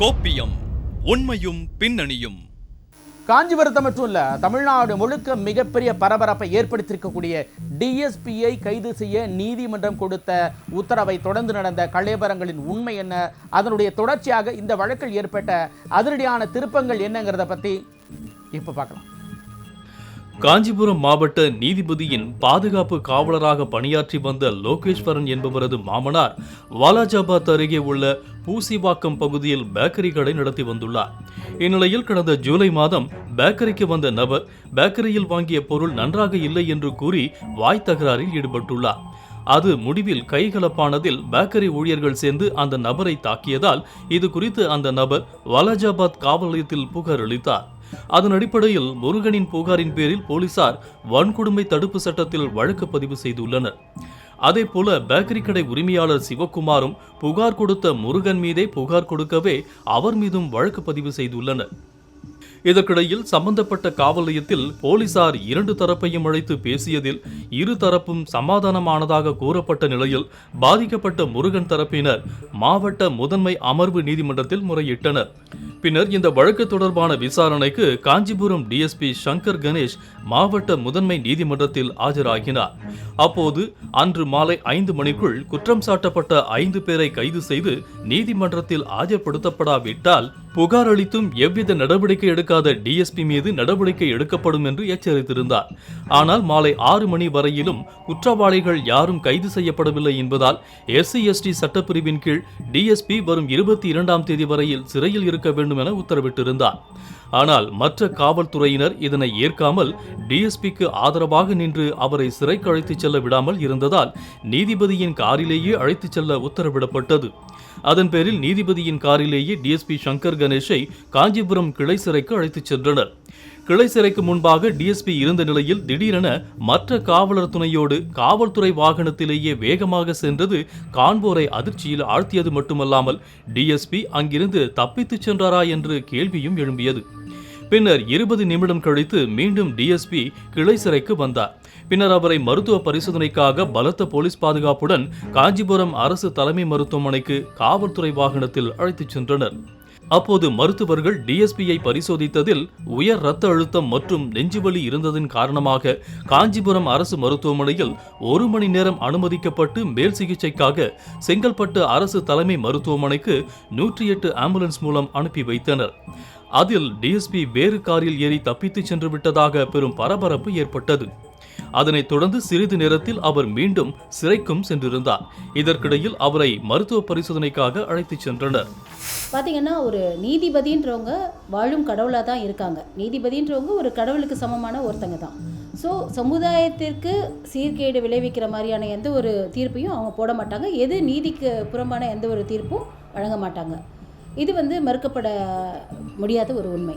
கோப்பியம் உண்மையும் பின்னணியும். காஞ்சிபுரத்தை மட்டும் இல்ல தமிழ்நாடு முழுக்க மிகப்பெரிய பரபரப்பை ஏற்படுத்தியிருக்கக்கூடிய டிஎஸ்பியை கைது செய்ய நீதிமன்றம் கொடுத்த உத்தரவை தொடர்ந்து நடந்த கலேபரங்களின் உண்மை என்ன? அதனுடைய தொடர்ச்சியாக இந்த வழக்கில் ஏற்பட்ட அதிரடியான திருப்பங்கள் என்னங்கிறத பத்தி இப்ப பார்க்கலாம். காஞ்சிபுரம் மாவட்ட நீதிபதியின் பாதுகாப்பு காவலராக பணியாற்றி வந்த லோகேஸ்வரன் என்பவரது மாமனார் வாலாஜாபாத் அருகே உள்ள பூசிவாக்கம் பகுதியில் பேக்கரி கடை நடத்தி வந்துள்ளார். இந்நிலையில் கடந்த ஜூலை மாதம் பேக்கரிக்கு வந்த நபர் பேக்கரியில் வாங்கிய பொருள் நன்றாக இல்லை என்று கூறி வாய் தகராறில் ஈடுபட்டுள்ளார். அது முடிவில் கைகலப்பானதில் பேக்கரி ஊழியர்கள் சேர்ந்து அந்த நபரை தாக்கியதால் இது குறித்து அந்த நபர் வாலாஜாபாத் காவல் நிலையத்தில் புகார் அளித்தார். அதன் அடிப்படையில் முருகனின் புகாரின் பேரில் போலீசார் வன்கொடுமை தடுப்பு சட்டத்தில் வழக்கு பதிவு செய்துள்ளனர். அதேபோல பேக்கரி கடை உரிமையாளர் சிவகுமாரும் புகார் கொடுத்த முருகன் மீதே புகார் கொடுக்கவே அவர் மீதும் வழக்கு பதிவு செய்துள்ளனர். இதற்கிடையில் சம்பந்தப்பட்ட காவல் நிலையத்தில் போலீசார் இரண்டு தரப்பையும் அழைத்து பேசியதில் இரு தரப்பும் சமாதானமானதாக கூறப்பட்ட நிலையில் பாதிக்கப்பட்ட முருகன் தரப்பினர் மாவட்ட முதன்மை அமர்வு நீதிமன்றத்தில் முறையிட்டனர். பின்னர் இந்த வழக்கு தொடர்பான விசாரணைக்கு காஞ்சிபுரம் டிஎஸ்பி சங்கர் கணேஷ் மாவட்ட முதன்மை நீதிமன்றத்தில் ஆஜராகினார். அப்போது அன்று மாலை ஐந்து மணிக்குள் குற்றம் சாட்டப்பட்ட ஐந்து பேரை கைது செய்து நீதிமன்றத்தில் ஆஜர்படுத்தப்படாவிட்டால் புகார் அளித்தும் எவ்வித நடவடிக்கை எடுக்காத டிஎஸ்பி மீது நடவடிக்கை எடுக்கப்படும் என்று எச்சரித்திருந்தார். ஆனால் மாலை ஆறு மணி வரையிலும் குற்றவாளிகள் யாரும் கைது செய்யப்படவில்லை என்பதால் எஸ்சி எஸ்டி சட்டப்பிரிவின் கீழ் டிஎஸ்பி வரும் இருபத்தி இரண்டாம் தேதி வரையில் சிறையில் இருக்க வேண்டும் என உத்தரவிட்டிருந்தார். ஆனால் மற்ற காவல்துறையினர் இதனை ஏற்காமல் டிஎஸ்பிக்கு ஆதரவாக நின்று அவரை சிறைக்கு அழைத்துச் செல்ல விடாமல் இருந்ததால் நீதிபதியின் காரிலேயே அழைத்துச் செல்ல உத்தரவிடப்பட்டது. அதன் பேரில் நீதிபதியின் காரிலேயே டிஎஸ்பி சங்கர் கணேஷை காஞ்சிபுரம் கிளை சிறைக்கு அழைத்துச் சென்றனர். கிளை சிறைக்கு முன்பாக டிஎஸ்பி இருந்த நிலையில் திடீரென மற்ற காவலர் துணையோடு காவல்துறை வாகனத்திலேயே வேகமாக சென்றது காண்போரை அதிர்ச்சியில் ஆழ்த்தியது மட்டுமல்லாமல் டிஎஸ்பி அங்கிருந்து தப்பித்துச் சென்றாரா என்று கேள்வியும் எழும்பியது. பின்னர் இருபது நிமிடம் கழித்து மீண்டும் டிஎஸ்பி கிளை சிறைக்கு வந்தார். பின்னர் அவரை மருத்துவ பரிசோதனைக்காக பலத்த போலீஸ் பாதுகாப்புடன் காஞ்சிபுரம் அரசு தலைமை மருத்துவமனைக்கு காவல்துறை வாகனத்தில் அழைத்துச் சென்றனர். அப்போது மருத்துவர்கள் டிஎஸ்பியை பரிசோதித்ததில் உயர் இரத்த அழுத்தம் மற்றும் நெஞ்சுவலி இருந்ததன் காரணமாக காஞ்சிபுரம் அரசு மருத்துவமனையில் ஒரு மணி நேரம் அனுமதிக்கப்பட்டு மேல் சிகிச்சைக்காக செங்கல்பட்டு அரசு தலைமை மருத்துவமனைக்கு நூற்றி எட்டு ஆம்புலன்ஸ் மூலம் அனுப்பி வைத்தனர். அதில் டிஎஸ்பி வேறு காரில் ஏறி தப்பித்துச் சென்று விட்டதாக பெரும் பரபரப்பு ஏற்பட்டது. அதனைத் தொடர்ந்து சிறிது நேரத்தில் அவர் மீண்டும் சிறைக்கும் சென்றிருந்தார். இதற்கிடையில் அவரை மருத்துவ பரிசோதனைக்காக அழைத்துச் சென்றனர். பார்த்தீங்கன்னா ஒரு நீதிபதின்றவங்க வாழும் கடவுளாக தான் இருக்காங்க. நீதிபதின்றவங்க ஒரு கடவுளுக்கு சமமான ஒருத்தங்க தான். ஸோ சமுதாயத்திற்கு சீர்கேடு விளைவிக்கிற மாதிரியான எந்த ஒரு தீர்ப்பையும் அவங்க போட மாட்டாங்க. எது நீதிக்கு புறம்பான எந்த ஒரு தீர்ப்பும் வழங்க மாட்டாங்க. இது வந்து மறுக்கப்பட முடியாத ஒரு உண்மை.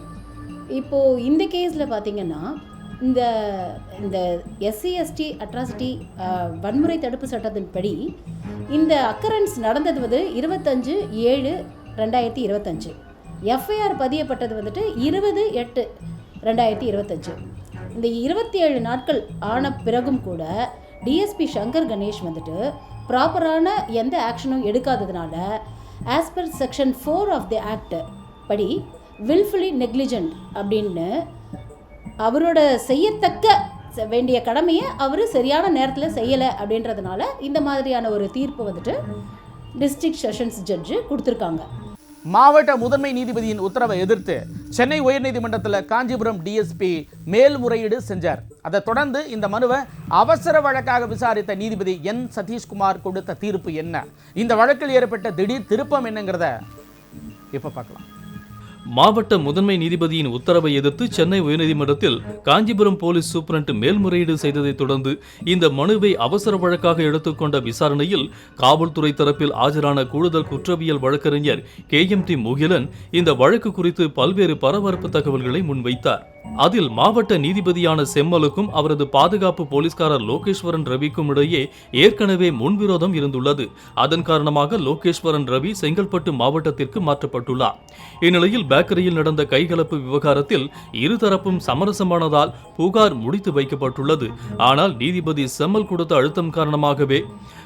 இப்போது இந்த கேஸில் பார்த்தீங்கன்னா இந்த இந்த எஸ்சி எஸ்டி அட்ராசிட்டி வன்முறை தடுப்பு சட்டத்தின்படி இந்த அக்கரன்ஸ் நடந்தது வந்து இருபத்தஞ்சு ஏழு ரெண்டாயிரத்தி இருபத்தஞ்சு. எஃப்ஐஆர் பதியப்பட்டது வந்துட்டு இருபது எட்டு ரெண்டாயிரத்தி இருபத்தஞ்சு. இந்த இருபத்தி ஏழு நாட்கள் ஆன பிறகும் கூட டிஎஸ்பி சங்கர் கணேஷ் வந்துட்டு ப்ராப்பரான எந்த ஆக்ஷனும் எடுக்காததுனால as per section four of the act படி வில்ஃபுல்லி நெக்லிஜென்ட் அப்படின்னு அவரோட செய்யத்தக்க வேண்டிய கடமையை அவர் சரியான நேரத்தில் செய்யலை அப்படின்றதுனால இந்த மாதிரியான ஒரு தீர்ப்பு வந்துட்டு டிஸ்ட்ரிக்ட் செஷன்ஸ் ஜட்ஜு கொடுத்துருக்காங்க. மாவட்ட முதன்மை நீதிபதியின் உத்தரவை எதிர்த்து சென்னை உயர்நீதிமன்றத்தில் காஞ்சிபுரம் டிஎஸ்பி மேல்முறையீடு செஞ்சார். அதை தொடர்ந்து இந்த மனுவை அவசர வழக்காக விசாரித்த நீதிபதி என். சதீஷ்குமார் கொடுத்த தீர்ப்பு என்ன? இந்த வழக்கில் ஏற்பட்ட திடீர் திருப்பம் என்னங்கிறத இப்போ பார்க்கலாம். மாவட்ட முதன்மை நீதிபதியின் உத்தரவை எதிர்த்து சென்னை உயர்நீதிமன்றத்தில் காஞ்சிபுரம் போலீஸ் சூப்பரண்ட் மேல்முறையீடு செய்ததைத் தொடர்ந்து இந்த மனுவை அவசர வழக்காக எடுத்துக்கொண்ட விசாரணையில் காவல்துறை தரப்பில் ஆஜரான கூடுதல் குற்றவியல் வழக்கறிஞர் கே எம் டி முகிலன் இந்த வழக்கு குறித்து பல்வேறு பரபரப்பு தகவல்களை முன்வைத்தார். அதில் மாவட்ட நீதிபதியான செம்மலுக்கும் அவரது பாதுகாப்பு போலீஸ்காரர் லோகேஸ்வரன் ரவிக்கும் இடையே ஏற்கனவே முன்விரோதம் இருந்துள்ளது. அதன் காரணமாக லோகேஸ்வரன் ரவி செங்கல்பட்டு மாவட்டத்திற்கு மாற்றப்பட்டுள்ளார். இந்நிலையில் பேக்கரியில் நடந்த கைகலப்பு விவகாரத்தில் இருதரப்பும் சமரசமானதால் புகார் முடித்து வைக்கப்பட்டுள்ளது. ஆனால் நீதிபதி செம்மல் கொடுத்த அழுத்தம் காரணமாகவே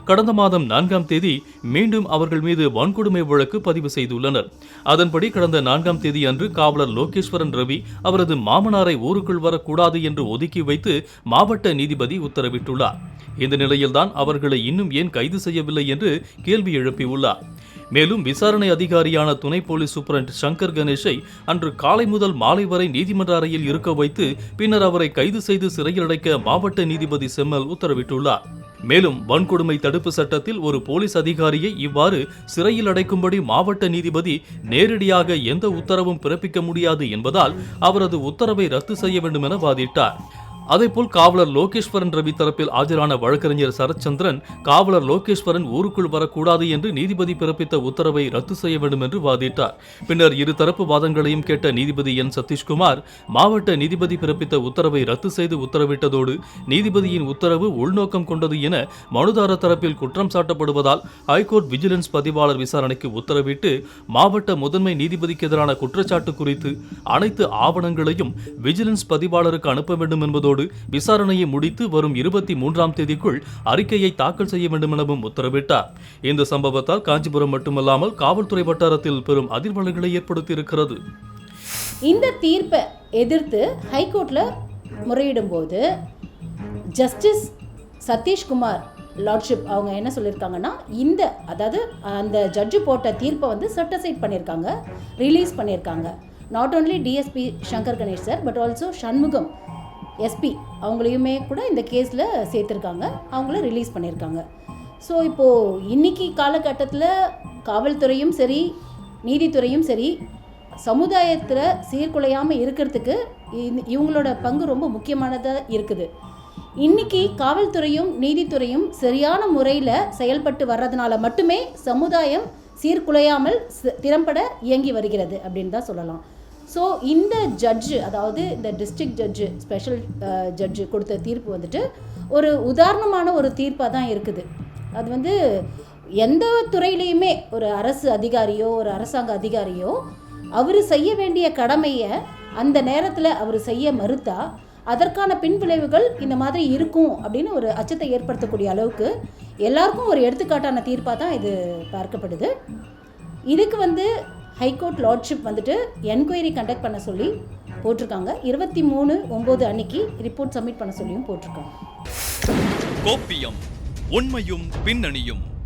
கடந்த மாதம் நான்காம் தேதி மீண்டும் அவர்கள் மீது வன்கொடுமை வழக்கு பதிவு செய்துள்ளனர். அதன்படி கடந்த நான்காம் தேதி அன்று காவலர் லோகேஸ்வரன் ரவி அவரது மாமனாரை ஊருக்குள் வரக்கூடாது என்று ஒதுக்கி வைத்து மாவட்ட நீதிபதி உத்தரவிட்டுள்ளார். இந்த நிலையில்தான் அவர்களை இன்னும் ஏன் கைது செய்யவில்லை என்று கேள்வி எழுப்பியுள்ளார். மேலும் விசாரணை அதிகாரியான துணை போலீஸ் சூப்பரண்ட் சங்கர் கணேஷை அன்று காலை முதல் மாலை வரை நீதிமன்ற அறையில் இருக்க வைத்து பின்னர் அவரை கைது செய்து சிறையில் அடைக்க மாவட்ட நீதிபதி செம்மல் உத்தரவிட்டுள்ளார். மேலும் வன்கொடுமை தடுப்பு சட்டத்தில் ஒரு போலீஸ் அதிகாரியை இவ்வாறு சிறையில் அடைக்கும்படி மாவட்ட நீதிபதி நேரடியாக எந்த உத்தரவும் பிறப்பிக்க முடியாது என்பதால் அவரது உத்தரவை ரத்து செய்ய வேண்டும் என வாதிட்டார். அதேபோல் காவலர் லோகேஸ்வரன் ரவி தரப்பில் ஆஜரான வழக்கறிஞர் சரத்சந்திரன் காவலர் லோகேஸ்வரன் ஊருக்குள் வரக்கூடாது என்று நீதிபதி பிறப்பித்த உத்தரவை ரத்து செய்ய வேண்டும் என்று வாதிட்டார். பின்னர் இரு தரப்பு வாதங்களையும் கேட்ட நீதிபதி என். சதீஷ்குமார் மாவட்ட நீதிபதி பிறப்பித்த உத்தரவை ரத்து செய்து உத்தரவிட்டதோடு நீதிபதியின் உத்தரவு உள்நோக்கம் கொண்டது என மனுதாரர் தரப்பில் குற்றம் சாட்டப்படுவதால் ஹைகோர்ட் விஜிலன்ஸ் பதிவாளர் விசாரணைக்கு உத்தரவிட்டு மாவட்ட முதன்மை நீதிபதிக்கு எதிரான குற்றச்சாட்டு குறித்து அனைத்து ஆவணங்களையும் விஜிலன்ஸ் பதிவாளருக்கு அனுப்ப வேண்டும் என்பதோடு விசாரணையை முடித்து வரும் இருபத்தி மூன்றாம் தேதிக்குள் அறிக்கையை தாக்கல் செய்ய வேண்டும் எனவும் உத்தரவிட்டார். இந்த சம்பவத்தால் காஞ்சிபுரம் மட்டுமல்லாமல் காவல்துறை வட்டாரத்தில் பெரும் அதிர்வலைகளை ஏற்படுத்தியிருக்கிறது. இந்த தீர்ப்பை எதிர்த்து ஹைகோர்ட்ல முறையிடும் போது ஜஸ்டிஸ் சதீஷ்குமார் லார்ட்ஷிப் அவங்க என்ன சொல்லியிருக்காங்கன்னா இந்த அதாவது அந்த ஜட்ஜு போட்ட தீர்ப்பை வந்து சர்டசைட் பண்ணியிருக்காங்க ரிலீஸ் பண்ணியிருக்காங்க. Not only DSP Shankar Ganesh sir but also Shanmugam SP அவங்களையுமே கூட இந்த கேஸில் சேர்த்துருக்காங்க. அவங்கள ரிலீஸ் பண்ணியிருக்காங்க. ஸோ இப்போது இன்னைக்கு காலகட்டத்தில் காவல்துறையும் சரி நீதித்துறையும் சரி சமுதாயத்தில் சீர்குலையாமல் இருக்கிறதுக்கு இவங்களோட பங்கு ரொம்ப முக்கியமானதாக இருக்குது. இன்றைக்கி காவல்துறையும் நீதித்துறையும் சரியான முறையில் செயல்பட்டு வர்றதுனால மட்டுமே சமுதாயம் சீர்குலையாமல் திறம்பட இயங்கி வருகிறது அப்படின்னு தான் சொல்லலாம். ஸோ இந்த ஜட்ஜு அதாவது இந்த டிஸ்ட்ரிக்ட் ஜட்ஜு ஸ்பெஷல் ஜட்ஜு கொடுத்த தீர்ப்பு வந்துட்டு ஒரு உதாரணமான ஒரு தீர்ப்பாக தான் இருக்குது. அது வந்து எந்த துறையிலையுமே ஒரு அரசு அதிகாரியோ ஒரு அரசாங்க அதிகாரியோ அவர் செய்ய வேண்டிய கடமையை அந்த நேரத்தில் அவர் செய்ய மறுத்தா அதற்கான பின்விளைவுகள் இந்த மாதிரி இருக்கும் அப்படின்னு ஒரு அச்சத்தை ஏற்படுத்தக்கூடிய அளவுக்கு எல்லாருக்கும் ஒரு எடுத்துக்காட்டான தீர்ப்பாக தான் இது பார்க்கப்படுது. இதுக்கு வந்து ஹைகோர்ட் லார்ட்ஷிப் வந்துட்டு என்கொயரி கண்டக்ட் பண்ண சொல்லி போட்டிருக்காங்க. இருபத்தி மூணு ஒம்பது அன்னைக்கு ரிப்போர்ட் சப்மிட் பண்ண சொல்லியும் போட்டிருக்காங்க. கோப்பியம் உண்மையும் பின்னணியும்.